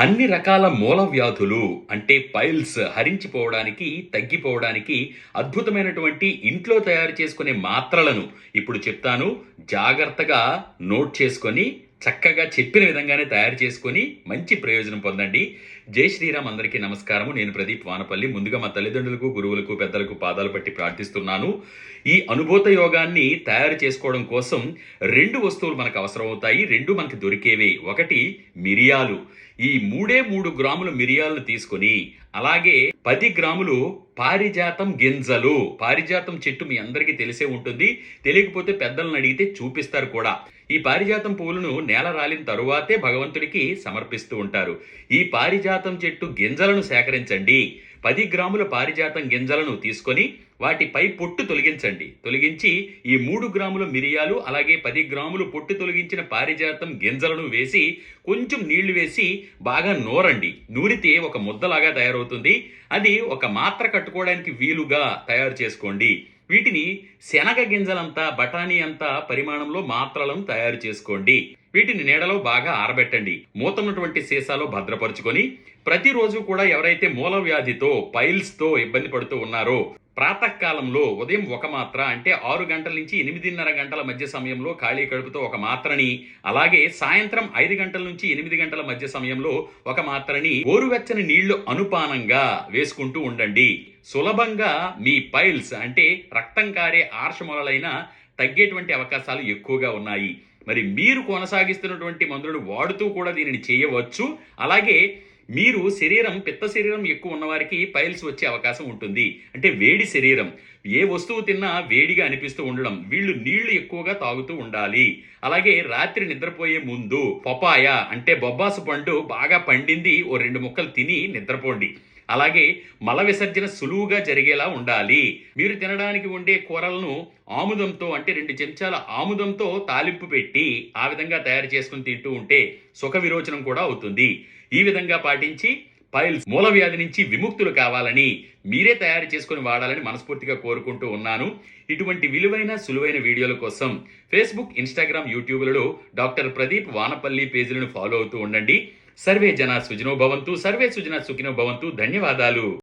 అన్ని రకాల మూల వ్యాధులు అంటే పైల్స్ హరించిపోవడానికి తగ్గిపోవడానికి అద్భుతమైనటువంటి ఇంట్లో తయారు చేసుకునే మాత్రలను ఇప్పుడు చెప్తాను. జాగ్రత్తగా నోట్ చేసుకొని చక్కగా చెప్పిన విధంగానే తయారు చేసుకొని మంచి ప్రయోజనం పొందండి. జై శ్రీరామ్ అందరికీ నమస్కారము. నేను ప్రదీప్ వానపల్లి. ముందుగా మా తల్లిదండ్రులకు గురువులకు పెద్దలకు పాదాలు పట్టి ప్రార్థిస్తున్నాను. ఈ అనుభూత యోగాన్ని తయారు చేసుకోవడం కోసం రెండు వస్తువులు మనకు అవసరం అవుతాయి రెండు మనకి దొరికేవి. ఒకటి మిరియాలు. ఈ మూడే మూడు గ్రాముల మిరియాలను తీసుకొని అలాగే పది గ్రాములు పారిజాతం గింజలు. పారిజాతం చెట్టు మీ అందరికీ తెలిసే ఉంటుంది. తెలియకపోతే పెద్దలను అడిగితే చూపిస్తారు కూడా. ఈ పారిజాతం పువ్వులను నేల రాలిన తరువాతే భగవంతుడికి సమర్పిస్తూ ఉంటారు. ఈ పారిజాతం చెట్టు గింజలను సేకరించండి. పది గ్రాముల పారిజాతం గింజలను తీసుకొని వాటిపై పొట్టు తొలగించండి. తొలగించి ఈ మూడు గ్రాముల మిరియాలు అలాగే పది గ్రాములు పొట్టు తొలగించిన పారిజాతం గింజలను వేసి కొంచెం నీళ్ళు వేసి బాగా నూరండి. నూరితే ఒక ముద్దలాగా తయారవుతుంది. అది ఒక మాత్ర కట్టుకోవడానికి వీలుగా తయారు చేసుకోండి. వీటిని శనగ గింజలంతా బఠానీ అంతా పరిమాణంలో మాత్రలను తయారు చేసుకోండి. వీటిని నీడలో బాగా ఆరబెట్టండి. మూతన్నటువంటి సీసాలో భద్రపరుచుకొని ప్రతిరోజు కూడా ఎవరైతే మూల వ్యాధితో పైల్స్తో ఇబ్బంది పడుతూ ఉన్నారో ప్రాతకాలంలో ఉదయం ఒక మాత్ర అంటే ఆరు గంటల నుంచి ఎనిమిదిన్నర గంటల మధ్య సమయంలో ఖాళీ కడుపుతో ఒక మాత్రని అలాగే సాయంత్రం ఐదు గంటల నుంచి ఎనిమిది గంటల మధ్య సమయంలో ఒక మాత్రని గోరువెచ్చని నీళ్ళు అనుపానంగా వేసుకుంటూ ఉండండి. సులభంగా మీ పైల్స్ అంటే రక్తం కారే ఆర్షములైన తగ్గేటువంటి అవకాశాలు ఎక్కువగా ఉన్నాయి. మరి మీరు కొనసాగిస్తున్నటువంటి మందులను వాడుతూ కూడా దీనిని చేయవచ్చు. అలాగే మీరు శరీరం పిత్త శరీరం ఎక్కువ ఉన్నవారికి పైల్స్ వచ్చే అవకాశం ఉంటుంది. అంటే వేడి శరీరం. ఏ వస్తువు తిన్నా వేడిగా అనిపిస్తూ ఉండడం వీళ్ళు నీళ్ళు ఎక్కువగా తాగుతూ ఉండాలి. అలాగే రాత్రి నిద్రపోయే ముందు పపాయ అంటే బొబ్బాసు పండు బాగా పండింది ఓ రెండు ముక్కలు తిని నిద్రపోండి. అలాగే మల విసర్జన సులువుగా జరిగేలా ఉండాలి. మీరు తినడానికి ఉండే కూరలను ఆముదంతో అంటే రెండు చెంచాల ఆముదంతో తాలింపు పెట్టి ఆ విధంగా తయారు చేసుకుని తింటూ ఉంటే సుఖ విరోచనం కూడా అవుతుంది. ఈ విధంగా పాటించి పైల్స్ మూల వ్యాధి నుంచి విముక్తులు కావాలని మీరే తయారు చేసుకుని వాడాలని మనస్ఫూర్తిగా కోరుకుంటూ ఉన్నాను. ఇటువంటి విలువైన సులువైన వీడియోల కోసం ఫేస్బుక్ ఇన్స్టాగ్రామ్ యూట్యూబ్లలో డాక్టర్ ప్రదీప్ వానపల్లి పేజీలను ఫాలో అవుతూ ఉండండి. సర్వే జనా సుజనో భవంతు సర్వే సుజన సుఖినో భవంతు ధన్యవాదాలు.